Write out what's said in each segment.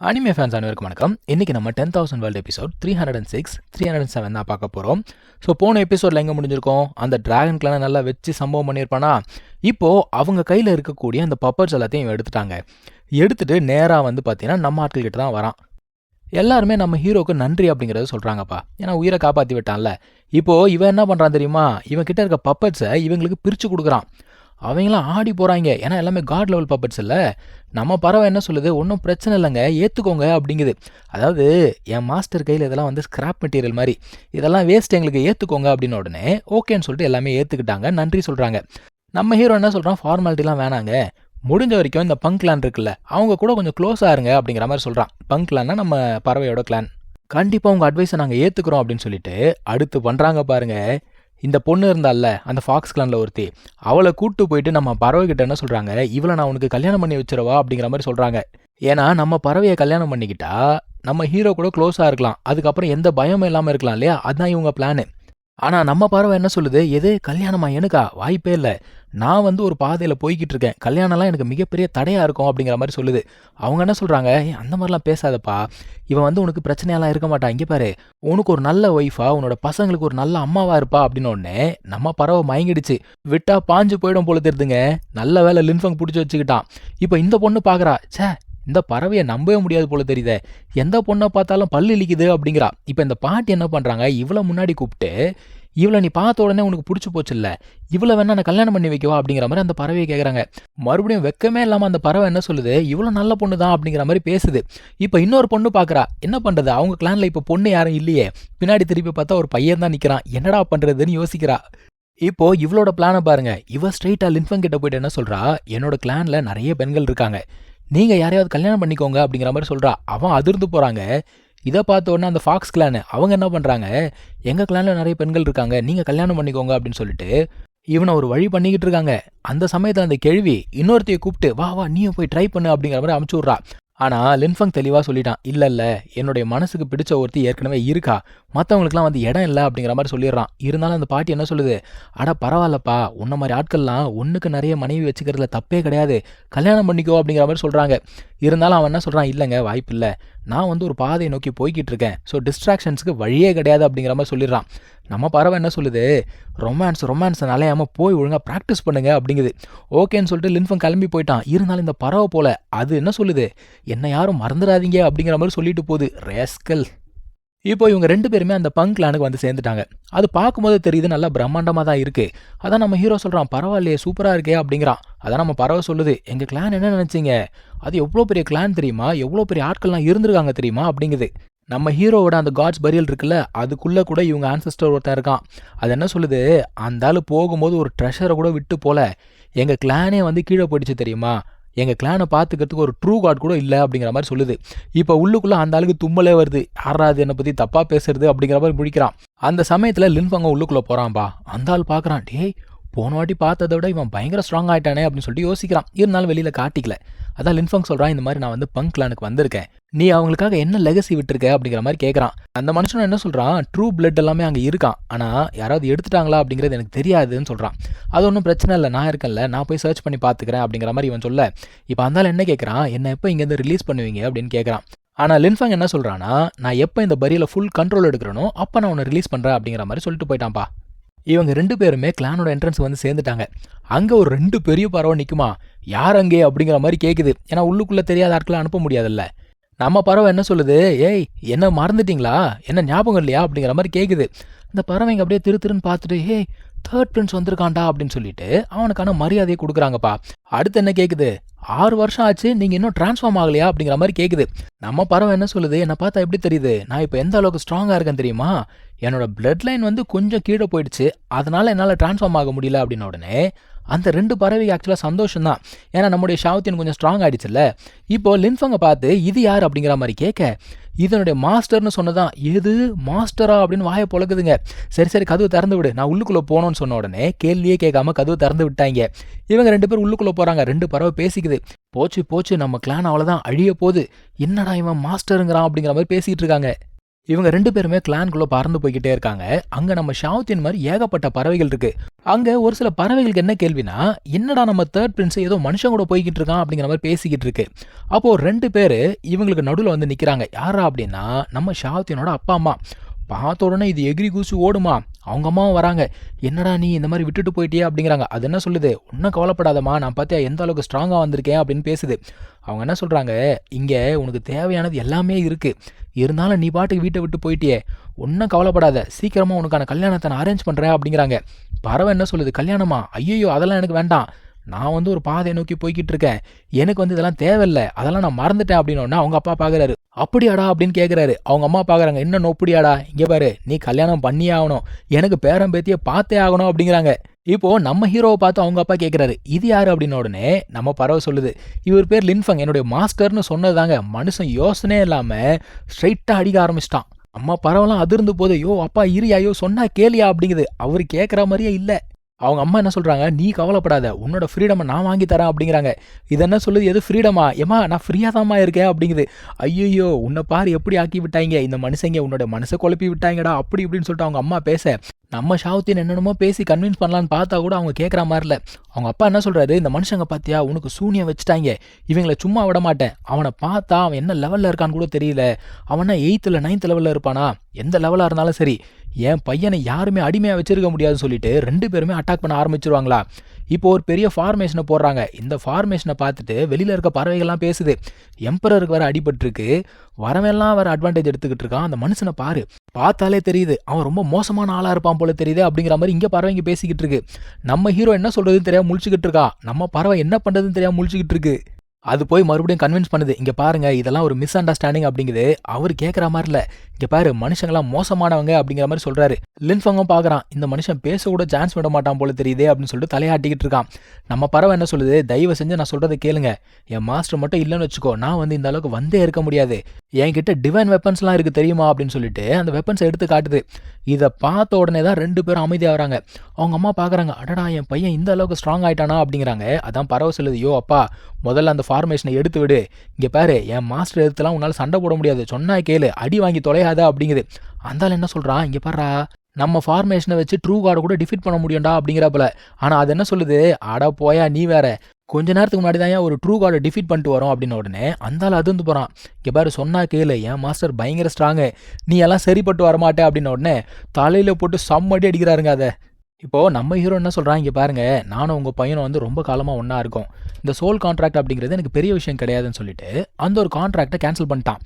Anime fans அனைவருக்கும் வணக்கம். இன்னைக்கு நம்ம ten thousand world episode three hundred and six three hundred seven தான் பார்க்க போகிறோம் ஸோ போன எபிசோடில் எங்கே முடிஞ்சிருக்கோம்? அந்த ட்ராகன் கிளானை நல்லா வச்சு சம்பவம் பண்ணியிருப்பானா? இப்போது அவங்க கையில் இருக்கக்கூடிய அந்த பப்பர்ஸ் எல்லாத்தையும் எடுத்துட்டாங்க. எடுத்துட்டு நேராக வந்து பார்த்தீங்கன்னா நம்ம ஆட்கள் கிட்ட தான் வரான். எல்லாருமே நம்ம ஹீரோக்கு நன்றி அப்படிங்கிறத சொல்கிறாங்கப்பா ஏன்னா உயிரை காப்பாற்றி விட்டான்ல. இப்போது இவன் என்ன பண்ணுறான் தெரியுமா? இவன் கிட்ட இருக்க பப்பட்ஸை இவங்களுக்கு பிரித்து கொடுக்குறான். அவங்களாம் ஆடி போகிறாங்க ஏன்னா எல்லாமே காட் லெவல் பப்பட்ஸ் இல்லை. நம்ம பறவை என்ன சொல்லுது? ஒன்றும் பிரச்சனை இல்லைங்க. ஏற்றுக்கோங்க அப்படிங்குது. அதாவது என் மாஸ்டர் கையில் இதெல்லாம் வந்து ஸ்கிராப் மெட்டீரியல் மாதிரி. இதெல்லாம் வேஸ்ட் எங்களுக்கு ஏற்றுக்கோங்க அப்படின்னு உடனே ஓகேன்னு சொல்லிட்டு எல்லாமே ஏற்றுக்கிட்டாங்க நன்றி சொல்கிறாங்க நம்ம ஹீரோ என்ன சொல்கிறான் ஃபார்மாலிட்டிலாம் வேணாங்க. முடிஞ்ச வரைக்கும் இந்த பங்க் கிளான் இருக்குல்ல அவங்க கூட கொஞ்சம் க்ளோஸ் இருங்க அப்படிங்கிற மாதிரி சொல்கிறான் பங்க் கிளான்னா நம்ம பறவையோட கிளான் கண்டிப்பாக உங்கள் அட்வைஸை நாங்கள் ஏற்றுக்குறோம் அப்படின்னு சொல்லிட்டு அடுத்து பண்ணுறாங்க பாருங்கள் இந்த பொண்ணு இருந்தால அந்த ஃபாக்ஸ் கிளானில் ஒருத்தி அவளை கூப்பிட்டு போயிட்டு நம்ம பறவைகிட்ட என்ன சொல்கிறாங்க இவளை நான் உனக்கு கல்யாணம் பண்ணி வச்சிரவா அப்படிங்கிற மாதிரி சொல்கிறாங்க ஏன்னா நம்ம பறவையை கல்யாணம் பண்ணிக்கிட்டா நம்ம ஹீரோ கூட க்ளோஸாக இருக்கலாம். அதுக்கப்புறம் எந்த பயமும் இல்லாமல் இருக்கலாம் இல்லையா? அதுதான் இவங்க பிளானு ஆனால் நம்ம பறவை என்ன சொல்லுது? எது? கல்யாணமா? எனக்கா? வாய்ப்பே இல்லை. நான் வந்து ஒரு பாதையில் போய்கிட்டு இருக்கேன் கல்யாணம்லாம் எனக்கு மிகப்பெரிய தடையாக இருக்கும் அப்படிங்கிற மாதிரி சொல்லுது. அவங்க என்ன சொல்கிறாங்க அந்த மாதிரிலாம் பேசாதப்பா. இவன் வந்து உனக்கு பிரச்சனையெல்லாம் இருக்க மாட்டான். இங்கே பாரு. உனக்கு ஒரு நல்ல ஒய்ஃபா உன்னோட பசங்களுக்கு ஒரு நல்ல அம்மாவா இருப்பா அப்படின்னு உடனே நம்ம பறவை மயங்கிடுச்சு. விட்டா பாஞ்சு போயிடும் போல தெரிதுங்க. நல்ல வேலை லின்ஃபங் பிடிச்சி வச்சுக்கிட்டான். இப்போ இந்த பொண்ணு பார்க்குறா ச்சே இந்த பறவையை நம்பவே முடியாது போல தெரியுதே. எந்த பொண்ணை பார்த்தாலும் பல்லு இழிக்குது அப்படிங்கிறா. இப்போ இந்த பாட்டி என்ன பண்ணுறாங்க இவ்வளோ முன்னாடி கூப்பிட்டு இவளை நீ பார்த்த உடனே உனக்கு பிடிச்சி போச்சு இல்லை இவளை வேணா நான் கல்யாணம் பண்ணி வைக்கவா? அப்படிங்கிற மாதிரி அந்த பறவையை கேட்குறாங்க மறுபடியும் வெக்கமே இல்லாமல் அந்த பறவை என்ன சொல்லுது? இவ்வளோ நல்ல பொண்ணு தான் அப்படிங்கிற மாதிரி பேசுது. இப்போ இன்னொரு பொண்ணு பார்க்குறா என்ன பண்ணுறது அவங்க கிளானில் இப்போ பொண்ணு யாரும் இல்லையே. பின்னாடி திருப்பி பார்த்தா ஒரு பையன் தான் நிற்கிறான் என்னடா பண்ணுறதுன்னு யோசிக்கிறா. இப்போ இவளோட பிளானை பாருங்க. இவ ஸ்ட்ரெயிட்டா லின்ஃபங் கிட்ட போயிட்டு என்ன சொல்றா? என்னோட கிளான்ல நிறைய பெண்கள் இருக்காங்க. நீங்க யாரையாவது கல்யாணம் பண்ணிக்கோங்க அப்படிங்கிற மாதிரி சொல்றா. அவன் அதிர்ந்து போறாங்க. இதை பார்த்த அந்த ஃபாக்ஸ் கிளானு அவங்க என்ன பண்றாங்க? எங்க கிளான்ல நிறைய பெண்கள் இருக்காங்க நீங்க கல்யாணம் பண்ணிக்கோங்க அப்படின்னு சொல்லிட்டு இவனை ஒரு வழி பண்ணிக்கிட்டு இருக்காங்க. அந்த சமயத்தில் அந்த கேள்வி இன்னொருத்தைய கூப்பிட்டு வா வா நீயும் போய் ட்ரை பண்ணு அப்படிங்கிற மாதிரி அமுச்சு விட்றா. ஆனால் லின்ஃபங் தெளிவாக சொல்லிட்டான் இல்லை இல்லை என்னுடைய மனசுக்கு பிடிச்ச ஒருத்தி ஏற்கனவே இருக்கா. மற்றவங்களுக்குலாம் வந்து இடம் இல்லை அப்படிங்கிற மாதிரி சொல்லிடுறான். இருந்தாலும் அந்த பாட்டி என்ன சொல்லுது? அட பரவாயில்லப்பா உன்ன மாதிரி ஆட்கள்லாம் ஒன்றுக்கு நிறைய மனைவி வச்சுக்கிறதுல தப்பே கிடையாது. கல்யாணம் பண்ணிக்கோ அப்படிங்கிற மாதிரி சொல்கிறாங்க இருந்தாலும் அவன் என்ன சொல்கிறான் இல்லைங்க வாய்ப்பு இல்லை. நான் வந்து ஒரு பாதையை நோக்கி போய்கிட்டு இருக்கேன். ஸோ டிஸ்ட்ராக்ஷன்ஸுக்கு வழியே கிடையாது அப்படிங்கிற மாதிரி சொல்லிடுறான். நம்ம பறவை என்ன சொல்லுது? ரொமான்ஸ் ரொமான்ஸை நலையாமல் போய் ஒழுங்காக ப்ராக்டிஸ் பண்ணுங்க அப்படிங்குது. ஓகேன்னு சொல்லிட்டு லின்ஃபம் கிளம்பி போயிட்டான். இருந்தாலும் இந்த பறவை போல அது என்ன சொல்லுது? என்னை யாரும் மறந்துடாதீங்க அப்படிங்கிற மாதிரி சொல்லிட்டு போகுது ரேஸ்கல். இப்போ இவங்க ரெண்டு பேருமே அந்த பங்க் கிளானுக்கு வந்து சேர்ந்துட்டாங்க. அது பார்க்கும்போது தெரியுது நல்லா பிரம்மாண்டமாக தான் இருக்குது அதான் நம்ம ஹீரோ சொல்கிறான் பரவாயில்லையே சூப்பராக இருக்கே அப்படிங்கிறான். அதான் நம்ம பறவை சொல்லுது எங்கள் கிளான் என்ன நினச்சிங்க? அது எவ்வளோ பெரிய கிளான் தெரியுமா? எவ்வளோ பெரிய ஆட்கள்லாம் இருந்திருக்காங்க தெரியுமா? அப்படிங்குது. நம்ம ஹீரோவோட அந்த காட்ஸ் பரியல் இருக்குல்ல அதுக்குள்ளே கூட இவங்க ஆன்சஸ்டர் ஒருத்தன் இருக்கான். அது என்ன சொல்லுது? அந்த ஆள் போகும்போது ஒரு ட்ரெஷரை கூட விட்டு போல. எங்கள் கிளானே வந்து கீழே போயிடுச்சு தெரியுமா? எங்கள் கிளானை பார்த்துக்கிறதுக்கு ஒரு ட்ரூ கார்டு கூட இல்லை அப்படிங்கிற மாதிரி சொல்லுது. இப்போ உள்ளுக்குள்ளே அந்த ஆளுக்கு தும்மலே வருது. யாராவது என்னை பற்றி தப்பாக பேசுறது அப்படிங்கிற மாதிரி முடிக்கிறான் அந்த சமயத்தில் லின்ஃபங்க உள்ளுக்குள்ளே போகிறான்பா அந்த ஆள் பார்க்குறான் டேய் போன வாட்டி பார்த்ததை விட இவன் பயங்கர ஸ்ட்ராங் ஆயிட்டானே அப்படின்னு சொல்லிட்டு யோசிக்கிறான். இருந்தாலும் வெளியில் காட்டிக்கல. அதான் லின்ஃபங் சொல்கிறான் இந்த மாதிரி நான் வந்து பங்க் கிளானுக்கு வந்திருக்கேன். நீ அவங்களுக்காக என்ன லெகசி விட்டுருக்க அப்படிங்கிற மாதிரி கேட்குறான் அந்த மனுஷன் என்ன சொல்கிறான் ட்ரூ பிளட் எல்லாமே அங்கே இருக்கான். ஆனால் யாராவது எடுத்துட்டாங்களா அப்படிங்கிறது எனக்கு தெரியாதுன்னு சொல்கிறான் அது ஒன்றும் பிரச்சனை இல்லை நான் இருக்கேன்ல நான் போய் சர்ச் பண்ணி பார்த்துக்கிறேன் அப்படிங்கிற மாதிரி இவன் சொல்ல. இப்போ அந்தாலும் என்ன கேட்குறான் என்ன எப்போ இங்கேருந்து ரிலீஸ் பண்ணுவீங்க? அப்படின்னு கேட்குறான் ஆனால் லின்ஃபங் என்ன சொல்கிறான்னா நான் எப்போ இந்த பரியில் ஃபுல் கண்ட்ரோல் எடுக்கிறனோ அப்போ நான் உன்னை ரிலீஸ் பண்ணுறேன் அப்படிங்கிற மாதிரி சொல்லிட்டு போயிட்டான்ப்பா. இவங்க ரெண்டு பேருமே கிளானோட என்ட்ரன்ஸ் வந்து சேர்ந்துட்டாங்க. அங்கே ஒரு ரெண்டு பெரிய பறவை நிற்குமா யார் அங்கே? அப்படிங்கிற மாதிரி கேட்குது ஏன்னா உள்ளுக்குள்ளே தெரியாத ஆட்களை அனுப்ப முடியாதுல்ல. நம்ம பறவை என்ன சொல்லுது? ஏய் என்ன மறந்துட்டீங்களா? என்ன ஞாபகம் இல்லையா? அப்படிங்கிற மாதிரி கேட்குது இந்த பறவைங்க அப்படியே திரு திருன்னு பார்த்துட்டு ஏய் தேர்ட் பிரின்ஸ் வந்திருக்கான்டா அப்படின்னு சொல்லிட்டு அவனுக்கான மரியாதையை கொடுக்குறாங்கப்பா. அடுத்து என்ன கேட்குது ஆறு வருஷம் ஆச்சு நீங்கள் இன்னும் ட்ரான்ஸ்ஃபார்ம் ஆகலையா அப்படிங்கிற மாதிரி கேட்குது நம்ம பறவை என்ன சொல்லுது? என்னை பார்த்தா எப்படி தெரியுது? நான் இப்போ எந்த அளவுக்கு ஸ்ட்ராங்காக இருக்கேன் தெரியுமா? என்னோட பிளட் லைன் வந்து கொஞ்சம் கீழே போயிடுச்சு. அதனால என்னால் ட்ரான்ஸ்ஃபார்ம் ஆக முடியல அப்படின்ன உடனே அந்த ரெண்டு பறவை ஆக்சுவலாக சந்தோஷம் தான் ஏன்னா நம்முடைய ஷாவத்தின் கொஞ்சம் ஸ்ட்ராங் ஆயிடுச்சுல்ல. இப்போ லின்ஃபங்கை பார்த்து இது யார் அப்படிங்கிற மாதிரி கேட்க இதனுடைய மாஸ்டர்னு சொன்னதான் எது? மாஸ்டரா? அப்படின்னு வாயை பொழக்குதுங்க. சரி சரி கதவு திறந்து விடு. நான் உள்ளுக்குள்ளே போனோன்னு சொன்ன உடனே கேள்வியே கேட்காம கதவு திறந்து விட்டாங்க. இவங்க ரெண்டு பேரும் உள்ளுக்குள்ளே போகிறாங்க ரெண்டு பறவை பேசிக்குது. போச்சு போச்சு. நம்ம கிளான் அவ்வளோதான் அழிய போகுது. என்னடா இவன் மாஸ்டருங்கிறான் அப்படிங்கிற மாதிரி பேசிகிட்டு இருக்காங்க. இவங்க ரெண்டு பேருமே கிளான்குள்ளே பறந்து போய்கிட்டே இருக்காங்க. அங்கே நம்ம ஷாவுத்தின் மாதிரி ஏகப்பட்ட பறவைகள் இருக்கு. அங்கே ஒரு சில பறவைகளுக்கு என்ன கேள்வினா என்னடா நம்ம தேர்ட் பிரின்ஸ் ஏதோ மனுஷன் கூட போய்கிட்டு இருக்கான் அப்படிங்கிற மாதிரி பேசிக்கிட்டு இருக்கு. அப்போது ரெண்டு பேர் இவங்களுக்கு நடுவில் வந்து நிற்கிறாங்க யாரா அப்படின்னா நம்ம ஷாவுத்தினோட அப்பா அம்மா. பார்த்த உடனே இது எகிரி கூசி ஓடுமா? அவங்க அம்மாவும் வராங்க. என்னடா நீ இந்த மாதிரி விட்டுட்டு போயிட்டியே? அப்படிங்கிறாங்க. அது என்ன சொல்லுது? ஒன்றும் கவலைப்படாதம்மா. நான் பார்த்தியா எந்த அளவுக்கு ஸ்ட்ராங்காக வந்திருக்கேன் அப்படின்னு பேசுது. அவங்க என்ன சொல்கிறாங்க இங்கே உனக்கு தேவையானது எல்லாமே இருக்குது இருந்தாலும் நீ பாட்டுக்கு வீட்டை விட்டு போயிட்டியே. ஒன்றும் கவலைப்படாத. சீக்கிரமாக உனக்கான கல்யாணத்தை நான் அரேஞ்ச் பண்ணுறேன் அப்படிங்கிறாங்க. பறவை என்ன சொல்லுது? கல்யாணமா? ஐயோ அதெல்லாம் எனக்கு வேண்டாம். நான் வந்து ஒரு பாதையை நோக்கி போய்கிட்டு இருக்கேன் எனக்கு வந்து இதெல்லாம் தேவையில்லை. அதெல்லாம் நான் மறந்துட்டேன் அப்படின்னு அவங்க அப்பா பார்க்குறாரு அப்படியாடா? அப்படின்னு கேட்குறாரு அவங்க அம்மா பார்க்குறாங்க என்ன நொப்படியாடா? இங்கே பாரு. நீ கல்யாணம் பண்ணியே ஆகணும். எனக்கு பேரம் பேத்தியை பார்த்தே ஆகணும் அப்படிங்கிறாங்க. இப்போ நம்ம ஹீரோவை பார்த்து அவங்க அப்பா கேட்குறாரு இது யாரு? அப்படின்ன உடனே நம்ம பறவை சொல்லுது. இவர் பேர் லின்ஃபங். என்னுடைய மாஸ்டர்னு சொன்னதாங்க மனுஷன் யோசனையே இல்லாமல் ஸ்ட்ரைட்டாக அடிக்க ஆரம்பிச்சிட்டான். அம்மா பறவைலாம் அதிர்ந்து போது யோ அப்பா இரியாயோ? சொன்னா கேளியா? அப்படிங்குது. அவர் கேட்குற மாதிரியே இல்லை. அவங்க அம்மா என்ன சொல்கிறாங்க நீ கவலைப்படாத. உன்னோட ஃப்ரீடமை நான் வாங்கி தரேன் அப்படிங்கிறாங்க. இது என்ன சொல்லுது? எது ஃப்ரீடமா ஏமா நான் ஃப்ரீயாக தான்மா இருக்கேன் அப்படிங்குது. ஐயோ உன்னை பாரு எப்படி ஆக்கி விட்டாங்க இந்த மனுஷங்க உன்னோட மனசை குழப்பி விட்டாங்கடா அப்படி இப்படின்னு சொல்லிட்டு அவங்க அம்மா பேச நம்ம ஷாவுத்தின் என்னென்னமோ பேசி கன்வின்ஸ் பண்ணலான்னு பார்த்தா கூட அவங்க கேட்குற மாதிரி இல்லை. அவங்க அப்பா என்ன சொல்கிறாரு இந்த மனுஷங்க பார்த்தியா உனக்கு சூனியம் வச்சுட்டாங்க. இவங்களை சும்மா விட மாட்டேன். அவனை பார்த்தா அவன் என்ன லெவலில் இருக்கான்னு கூட தெரியல. அவனா எயித்தில் நைன்த் லெவலில் இருப்பானா? எந்த லெவலாக இருந்தாலும் சரி. என் பையனை யாருமே அடிமையாக வச்சிருக்க முடியாதுன்னு சொல்லிட்டு ரெண்டு பேருமே அட்டாக் பண்ண ஆரம்பிச்சிருவாங்களா? இப்போ ஒரு பெரிய ஃபார்மேஷனை போடுறாங்க. இந்த ஃபார்மேஷனை பார்த்துட்டு வெளியில் இருக்க பறவைகள்லாம் பேசுது. எம்பரருக்கு வேற அடிபட்டிருக்கு. வரவெல்லாம் வேற அட்வான்டேஜ் எடுத்துக்கிட்டு இருக்கான். அந்த மனுஷனை பாரு. பார்த்தாலே தெரியுது. அவன் ரொம்ப மோசமான ஆளாக இருப்பான் போல தெரியுது அப்படிங்கிற மாதிரி இங்கே பறவைங்க பேசிக்கிட்டு இருக்கு. நம்ம ஹீரோ என்ன சொல்கிறதுன்னு தெரியாம முழிச்சுக்கிட்டு இருக்கா? நம்ம பறவை என்ன பண்ணுறதுன்னு தெரியாம முழிச்சுக்கிட்டு இருக்கு. அது போய் மறுபடியும் கன்வின்ஸ் பண்ணுது இங்கே பாருங்க இதெல்லாம் ஒரு மிஸ் அண்டர்ஸ்டாண்டிங் அப்படிங்குது. அவர் கேட்குற மாதிரி இல்லை. இங்கே பாரு மனுஷங்களாம் மோசமானவங்க அப்படிங்கிற மாதிரி சொல்கிறாரு லின்ஃபங்கும் பார்க்குறான் இந்த மனுஷன் பேச கூட சான்ஸ் விட மாட்டான் போல தெரியுதே அப்படின்னு சொல்லிட்டு தலையாட்டிக்கிட்டு இருக்கான். நம்ம பறவை என்ன சொல்லுது? தயவு செஞ்சு நான் சொல்கிறத கேளுங்க. என் மாஸ்டர் மட்டும் இல்லைன்னு வச்சுக்கோ நான் வந்து இந்த அளவுக்கு வந்தே இருக்க முடியாது. என்கிட்ட டிவைன் வெப்பன்ஸ்லாம் இருக்குது தெரியுமா? அப்படின்னு சொல்லிட்டு அந்த வெப்பன்ஸை எடுத்து காட்டுது. இதை பார்த்த உடனே தான் ரெண்டு பேரும் அமைதியாகிறாங்க. அவங்க அம்மா பார்க்குறாங்க அடடா என் பையன் இந்த அளவுக்கு ஸ்ட்ராங் ஆயிட்டானா? அப்படிங்கிறாங்க. அதான் பறவை சொல்லுது யோ அப்பா முதல்ல அந்த ஃபார்மேஷனை எடுத்து விடு. இங்கே பாரு என் மாஸ்டர் எடுத்துலாம் உன்னால் சண்டை போட முடியாது. சொன்னா கேளு அடி வாங்கி தொலையாத அப்படிங்குது. அந்தாலும் என்ன சொல்கிறான் இங்கே பாரு நம்ம ஃபார்மேஷனை வச்சு ட்ரூ கார்டை கூட டிஃபீட் பண்ண முடியும்டா அப்படிங்கிறப்பல ஆனால் அது என்ன சொல்லுது? அட போயா நீ வேற. கொஞ்ச நேரத்துக்கு முன்னாடி தான் ஒரு ட்ரூ கார்டை டிஃபீட் பண்ணிட்டு வரோம் அப்படின்ன உடனே அந்தால அது வந்து போகிறான் இங்கே பாரு சொன்னா கேளு என் மாஸ்டர் பயங்கர ஸ்ட்ராங்கு நீ எல்லாம் சரிப்பட்டு வரமாட்டே அப்படின்ன உடனே தலையில் போட்டு சம்மடி அடிக்கிறாருங்க அதை. இப்போது நம்ம ஹீரோ என்ன சொல்கிறான் இங்கே பாருங்கள் நானும் உங்கள் பையனும் வந்து ரொம்ப காலமாக ஒன்றா இருக்கும். இந்த சோல் கான்ட்ராக்ட் அப்படிங்கிறது எனக்கு பெரிய விஷயம் கிடையாதுன்னு சொல்லிட்டு அந்த ஒரு கான்ட்ராக்டை கேன்சல் பண்ணிட்டான்.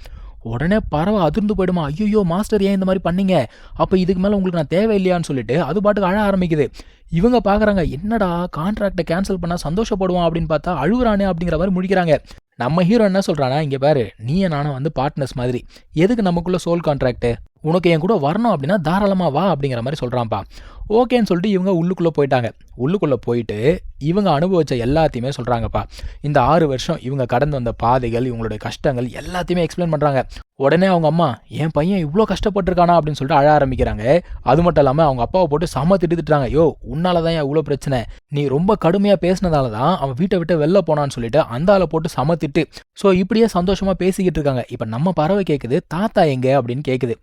உடனே பறவை அதிர்ந்து போயிடுமா? ஐயோ மாஸ்டர் ஏன் இந்த மாதிரி பண்ணீங்க? அப்போ இதுக்கு மேலே உங்களுக்கு நான் தேவையில்லையான்னு சொல்லிட்டு அது பாட்டுக்கு அழ ஆரம்பிக்குது. இவங்க பார்க்குறாங்க என்னடா கான்ட்ராக்டை கேன்சல் பண்ணால் சந்தோஷப்படுவான்? அப்படின்னு பார்த்தா அழுகுறானே அப்படிங்கிற மாதிரி முடிக்கிறாங்க. நம்ம ஹீரோ என்ன சொல்கிறானா இங்கே பாரு நீ நானும் வந்து பார்ட்னர்ஸ் மாதிரி. எதுக்கு நமக்குள்ள சோல் கான்ட்ராக்ட் உனக்கு என் கூட வரணும் அப்படின்னா தாராளமாக வா அப்படிங்கிற மாதிரி சொல்கிறான்ப்பா ஓகேன்னு சொல்லிட்டு இவங்க உள்ளுக்குள்ளே போயிட்டாங்க. உள்ளுக்குள்ளே போயிட்டு இவங்க அனுபவிச்ச எல்லாத்தையுமே சொல்கிறாங்கப்பா இந்த ஆறு வருஷம் இவங்க கடந்து வந்த பாதைகள் இவங்களுடைய கஷ்டங்கள் எல்லாத்தையுமே எக்ஸ்பிளைன் பண்ணுறாங்க உடனே அவங்க அம்மா என் பையன் இவ்வளோ கஷ்டப்பட்டிருக்கானா? அப்படின்னு சொல்லிட்டு அழ ஆரம்பிக்கிறாங்க. அது மட்டும் இல்லாமல் அவங்க அப்பாவை போட்டு சம திட்டுறாங்க யோ உன்னால தான் இவ்வளோ பிரச்சனை? நீ ரொம்ப கடுமையாக பேசினதால தான் அவன் வீட்டை விட்டு வெளில போனான்னு சொல்லிட்டு அந்த ஆளை போட்டு சமத்திட்டு திட்டு. ஸோ இப்படியே சந்தோஷமாக பேசிக்கிட்டு இருக்காங்க. இப்போ நம்ம பறவை கேட்குது தாத்தா எங்க? அப்படின்னு கேட்குது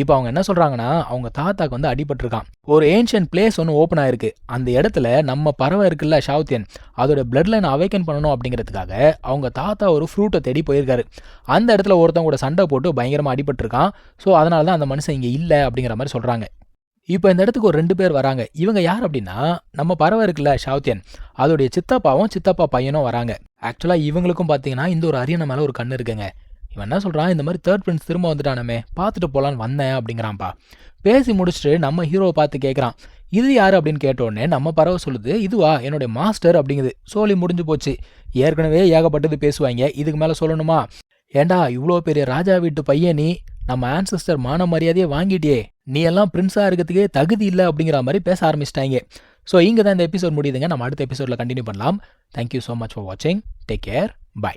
இப்போ அவங்க என்ன சொல்கிறாங்கன்னா அவங்க தாத்தாக்கு வந்து அடிபட்டிருக்கான். ஒரு ஏன்ஷியன் பிளேஸ் ஒன்று ஓப்பன் ஆயிருக்கு. அந்த இடத்துல நம்ம பறவை இருக்குல்ல ஷாவுத்தியன் அதோட பிளட் லைன் அவைக்கன் பண்ணணும் அப்படிங்கிறதுக்காக அவங்க தாத்தா ஒரு ஃப்ரூட்டை தேடி போயிருக்காரு. அந்த இடத்துல ஒருத்தவங்க கூட சண்டை போட்டு பயங்கரமாக அடிபட்டிருக்கான். ஸோ அதனால தான் அந்த மனுஷன் இங்கே இல்லை அப்படிங்கிற மாதிரி சொல்கிறாங்க இப்போ இந்த இடத்துக்கு ஒரு ரெண்டு பேர் வராங்க. இவங்க யார் அப்படின்னா நம்ம பறவை இருக்குல்ல ஷாவுத்தியன் அதோடைய சித்தப்பாவும் சித்தப்பா பையனும் வராங்க. ஆக்சுவலாக இவங்களுக்கும் பார்த்தீங்கன்னா இந்த ஒரு அரியணை மேலே ஒரு கண் இருக்குங்க. இவன் என்ன சொல்கிறான் இந்த மாதிரி தேர்ட் ஃப்ரெண்ட்ஸ் திரும்ப வந்துட்டானமே பார்த்துட்டு போகலான்னு வந்தேன் அப்படிங்கிறான்ப்பா. பேசி முடிச்சுட்டு நம்ம ஹீரோவை பார்த்து கேட்குறான் இது யார் அப்படின்னு கேட்டோடனே நம்ம பறவை சொல்லுது இதுவா? என்னுடைய மாஸ்டர் அப்படிங்குது. சோழி முடிஞ்சு போச்சு. ஏற்கனவே ஏகப்பட்டது பேசுவாங்க. இதுக்கு மேலே சொல்லணுமா? ஏண்டா இவ்வளோ பெரிய ராஜா வீட்டு பையன் நீ? நம்ம ஆன்சஸ்டர் மான மரியாதையை வாங்கிட்டியே. நீ எல்லாம் பிரின்ஸாக இருக்கிறதுக்கே தகுதி இல்லை அப்படிங்கிற மாதிரி பேச ஆரம்பிச்சிட்டாங்க. ஸோ இங்கே தான் இந்த எபிசோட் முடியுதுங்க. நம்ம அடுத்த எபிசோடில் கண்டினியூ பண்ணலாம். Thank you so much for வாட்சிங் டேக் கேர் பை